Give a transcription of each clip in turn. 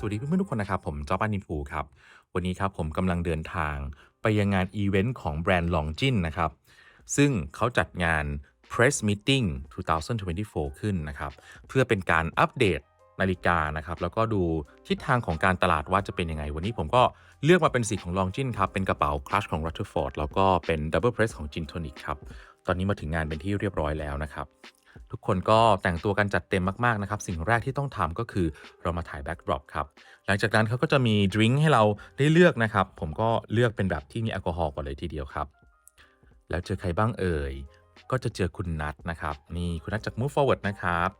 สวัสดีเพื่อนๆทุกคนนะครับ ผมจอปานินภูครับ วันนี้ครับผมกำลังเดินทางไปยังงานอีเวนต์ของแบรนด์ลองจินนะครับ ซึ่งเขาจัดงาน Press Meeting 2024 ขึ้นนะครับ เพื่อเป็นการอัปเดตนาฬิกานะครับ แล้วก็ดูทิศทางของการตลาดว่าจะเป็นยังไง วันนี้ผมก็เลือกมาเป็นสีของลองจินครับ เป็นกระเป๋าคลัชของ Rutherford แล้วก็เป็น Double Press ของ Gin Tonic ครับ ตอนนี้มาถึงงานเป็นที่เรียบร้อยแล้วนะครับ ทุกคนก็แต่งตัวกันจัดเต็มมากๆนะครับสิ่งแรกที่ต้องทำก็คือเรามาถ่ายแบ็กดรอปครับหลังจากนั้นเขาก็จะมีดริงก์ให้เราได้เลือกนะครับ ผมก็เลือกเป็นแบบที่มีแอลกอฮอล์ก่อนเลยทีเดียวครับ แล้วเจอใครบ้างเอ่ย ก็จะเจอคุณนัทนะครับ นี่คุณนัทจาก Move Forward นะครับ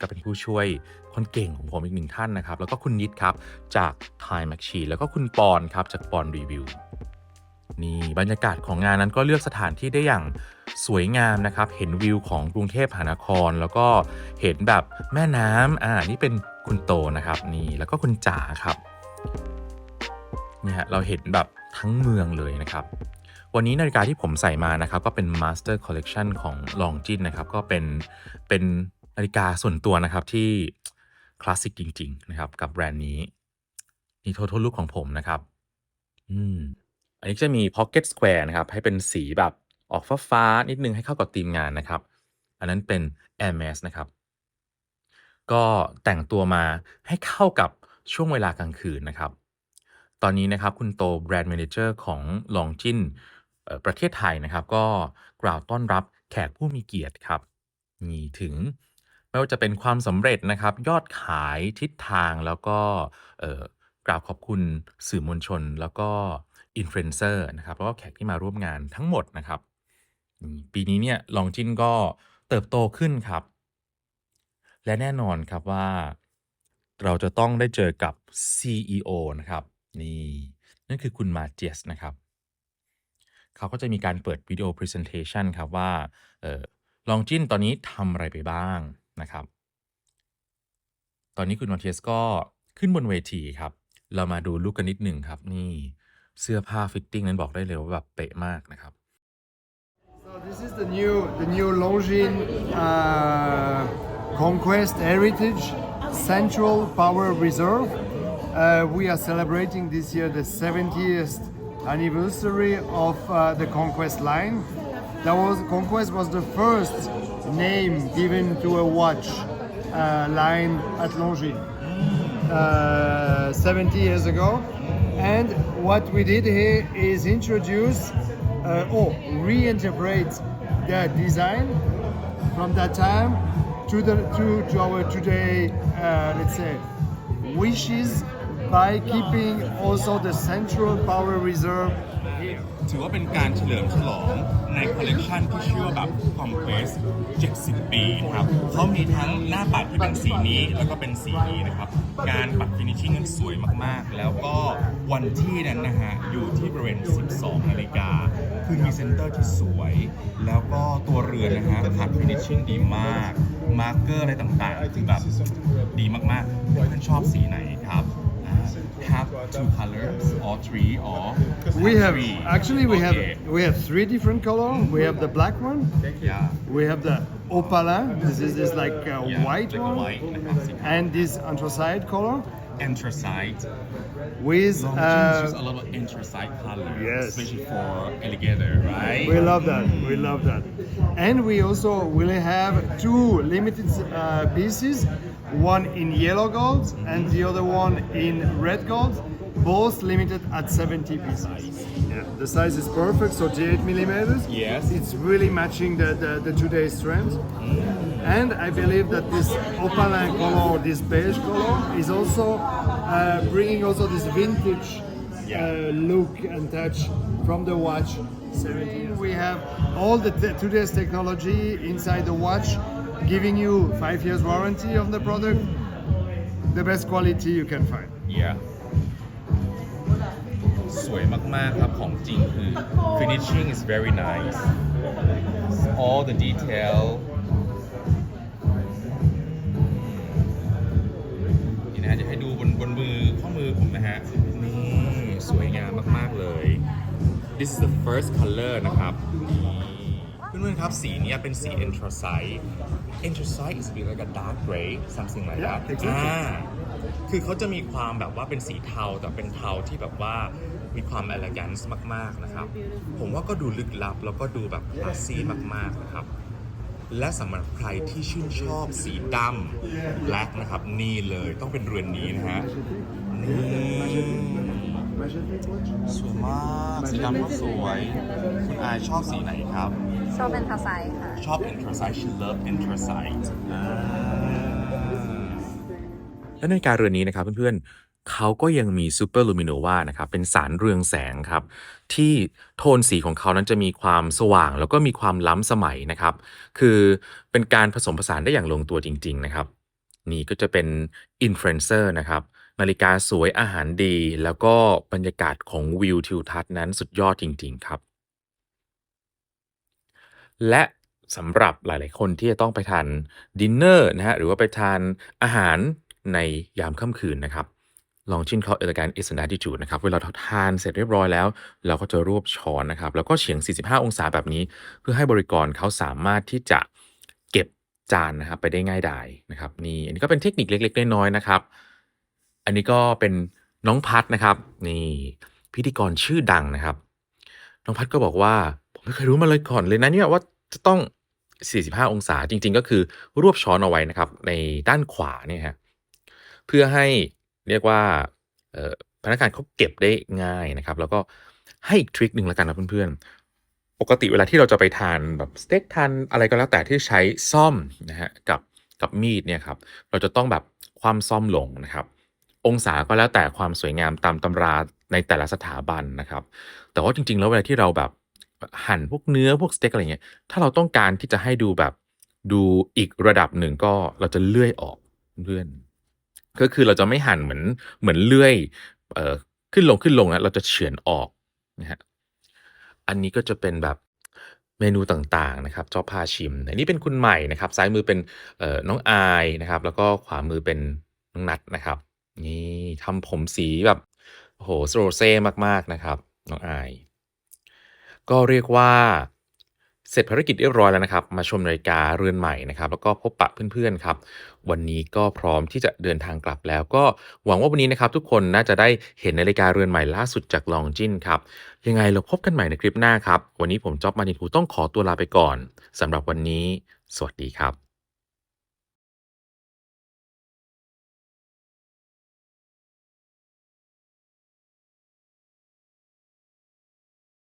ก็เป็นผู้ช่วยคนเก่งของผมอีกหนึ่งท่านนะครับ แล้วก็คุณนิดครับจาก Time Machine แล้วก็คุณปอนครับจากปอนรีวิว นี่บรรยากาศของงานนั้นก็เลือกสถานที่ได้อย่างสวยงามนะครับ เห็นวิวของกรุงเทพมหานคร แล้วก็เห็นแบบแม่น้ำอ่านี่เป็นคุณโตนะครับนี่แล้วก็คุณจ๋าครับเนี่ยฮะเราเห็นแบบทั้งเมืองเลยนะครับวันนี้นาฬิกาที่ผมใส่มานะครับ ก็เป็น Master Collection ของ Longines นะครับ ก็เป็นเป็นนาฬิกาส่วนตัวนะครับที่คลาสสิกจริง ๆ นะครับ กับแบรนด์นี้ นี่ Total Look ของผมนะครับ อืม อันนี้จะมี Pocket Square นะครับ ให้เป็นสีแบบออกฟ้าๆนิดนึงให้เข้ากับธีมงานนะครับ อันนั้นเป็น Hermes นะครับ ก็แต่งตัวมาให้เข้ากับช่วงเวลากลางคืนนะครับ ตอนนี้นะครับคุณโตแบรนด์ Manager ของ Longines เอ่อประเทศไทยนะครับ ก็กล่าวต้อนรับแขกผู้มีเกียรติครับ มีถึงไม่ว่าจะเป็นความสำเร็จนะครับ ยอดขายทิศทางแล้วก็กล่าวขอบคุณสื่อมวลชน แล้วก็ อินฟลูเอนเซอร์นะครับแล้วก็แขกที่มาร่วมงานทั้งหมดนะครับ ปีนี้เนี่ย Longines ก็เติบโตขึ้นครับ และแน่นอนครับว่าเราจะต้องได้เจอกับ CEO นะครับนี่นั่นคือคุณมาเจสนะครับเขาก็จะมีการเปิดวิดีโอ Presentation ครับว่าเอ่อ Longines ตอนนี้ทำอะไรไปบ้างนะครับ ตอนนี้คุณมาเทียสก็ขึ้นบนเวทีครับ เรามาดูลุกกันนิดหนึ่งครับนี่ เสื้อผ้าฟิตติ้งนั้นบอกได้เลยว่าแบบเป๊ะมากนะครับ So this is the new the new Longines uh, Conquest Heritage Central Power Reserve. Uh, we are celebrating this year the 70th anniversary of uh, the Conquest line. That was Conquest was the first name given to a watch uh, line at Longines uh, 70 years ago. and what we did here is introduce uh, or reinterpret the design from that time to the to, to our today uh, let's say wishes by keeping also the central power reserve. ถือว่าเป็นการเฉลิมฉลองในคอลเลกชันที่ชื่อว่าแบบ Conquest 70 ปีนะครับเขามีทั้งหน้าปัดที่เป็นสีนี้แล้วก็เป็นสีนี้นะครับ การปัดฟินิชชิ่งนั้นสวยมากๆ แล้วก็วันที่นั้นนะฮะ อยู่ที่บริเวณ 12 นาฬิกา คือมีเซนเตอร์ที่สวย แล้วก็ตัวเรือนนะฮะขัดฟินิชชิ่งดีมาก มาร์กเกอร์อะไรต่างๆคือแบบดีมากๆเพื่อนชอบสีไหนครับ have two colors or three or we have three. actually we okay. have we have three different color. We have the black one. Yeah. We have the opala. This is, this like a yeah, white like one. White, and this anthracite color anthracite with uh, a lot of anthracite color Yes. especially for alligator right We love that. We love that. And we also will have two limited uh, pieces, one in yellow gold and the other one in red gold, both limited at 70 pieces. Yeah, the size is perfect, so 8 millimeters. Yes. It's really matching the, the, the today's trend. And I believe that this opaline color, this beige color, is also uh, bringing also this vintage uh, look and touch from the watch. 17. We have all the te- today's technology inside the watch, giving you five years warranty on the product, the best quality you can find. yeah สวยมาก ๆ ครับ ของจริงคือ finishing is very nice all the detail นี่นะฮะจะให้ดูบนบนมือข้อมือผมนะฮะ นี่ สวยงามมาก ๆ เลย this is the first color นะครับนี่เพื่อนๆครับ สีเนี้ยเป็นสี anthracite anthracite is a bit like a dark gray something like Yeah, that exactly. อ่าคือเขาจะมีความแบบว่าเป็นสีเทาแต่เป็นเทาที่แบบว่า มีความ e อ e g a n c e มาก ๆ นะครับ ผมว่าก็ดูลึกลับ แล้วก็ดูแบบคลาสซี่มาก ๆ นะครับ และสำหรับใครที่ชื่นชอบสีดำ black นะครับ นี่เลยต้องเป็นเรือนนี้นะฮะ นี่สวยมากสีดำก็สวย คุณอายชอบสีไหนครับ ชอบเป็นทาไซค่ะ ชอบ anthracite she love anthracite อ่าและนาฬิกาเรือนนี้นะครับเพื่อนๆ เขาก็ยังมีซูเปอร์ลูมิโนวานะครับเป็นสารเรืองแสงครับ ที่โทนสีของเขานั้นจะมีความสว่าง แล้วก็มีความล้ำสมัยนะครับ คือเป็นการผสมผสานได้อย่างลงตัวจริง ๆ นะครับ นี่ก็จะเป็นอินฟลูเอนเซอร์นะครับนาฬิกาสวยอาหารดี แล้วก็บรรยากาศของวิวทิวทัศน์นั้นสุดยอดจริง ๆ ครับ และสำหรับหลาย ๆ คนที่จะต้องไปทานดินเนอร์นะฮะหรือว่าไปทานอาหารในยามค่ำคืนนะครับ ลองชิมเขา Elegant is an attitude นะครับ เวลาเราทานเสร็จเรียบร้อยแล้ว เราก็จะรวบช้อนนะครับ แล้วก็เฉียง 45 องศาแบบนี้ เพื่อให้บริกรเขาสามารถที่จะเก็บจานนะครับไปได้ง่ายดายนะครับนี่อันนี้ก็เป็นเทคนิคเล็ก ๆ น้อยๆนะครับ อันนี้ก็เป็นน้องพัดนะครับ นี่พิธีกรชื่อดังนะครับ น้องพัดก็บอกว่าผมไม่เคยรู้มาเลยก่อนเลยนะเนี่ยว่าจะต้อง 45 องศาจริง ๆ ก็คือรวบช้อนเอาไว้นะครับ ในด้านขวาเนี่ยฮะเพื่อให้ เรียกว่าพนักงานเขาเก็บได้ง่ายนะครับ แล้วก็ให้อีกทริคหนึ่งแล้วกันนะเพื่อนๆ ปกติเวลาที่เราจะไปทานแบบสเต็กทานอะไรก็แล้วแต่ที่ใช้ซ่อมนะฮะกับกับมีดเนี่ยครับ เราจะต้องแบบความซ่อมลงนะครับ องศาก็แล้วแต่ความสวยงามตามตำราในแต่ละสถาบันนะครับ แต่ว่าจริง ๆ แล้วเวลาที่เราแบบหั่นพวกเนื้อพวกสเต็กอะไรเงี้ย ถ้าเราต้องการที่จะให้ดูแบบดูอีกระดับหนึ่งก็เราจะเลื่อยออกเพื่อน ก็คือเราจะไม่หั่นเหมือนเหมือนเลื่อยเอ่อขึ้นลงขึ้นลงนะเราจะเฉือนออกนะฮะอันนี้ก็จะเป็นแบบเมนูต่างๆนะครับจอพาชิม อันนี้เป็นคุณใหม่นะครับ ซ้ายมือเป็นเอ่อน้องอายนะครับ แล้วก็ขวามือเป็นน้องนัทนะครับ นี่ทำผมสีแบบโอ้โหโรเซ่มากๆนะครับ น้องอาย ก็เรียกว่า เสร็จภารกิจเรียบร้อยแล้วนะครับ มาชมนาฬิกาเรือนใหม่นะครับ แล้วก็พบปะเพื่อนๆครับ วันนี้ก็พร้อมที่จะเดินทางกลับแล้ว ก็หวังว่าวันนี้นะครับทุกคนน่าจะได้เห็นนาฬิกาเรือนใหม่ล่าสุดจากลองจินครับ ยังไงเราพบกันใหม่ในคลิปหน้าครับ วันนี้ผมจ๊อบมานิทูต้องขอตัวลาไปก่อนสำหรับวันนี้ สวัสดีครับ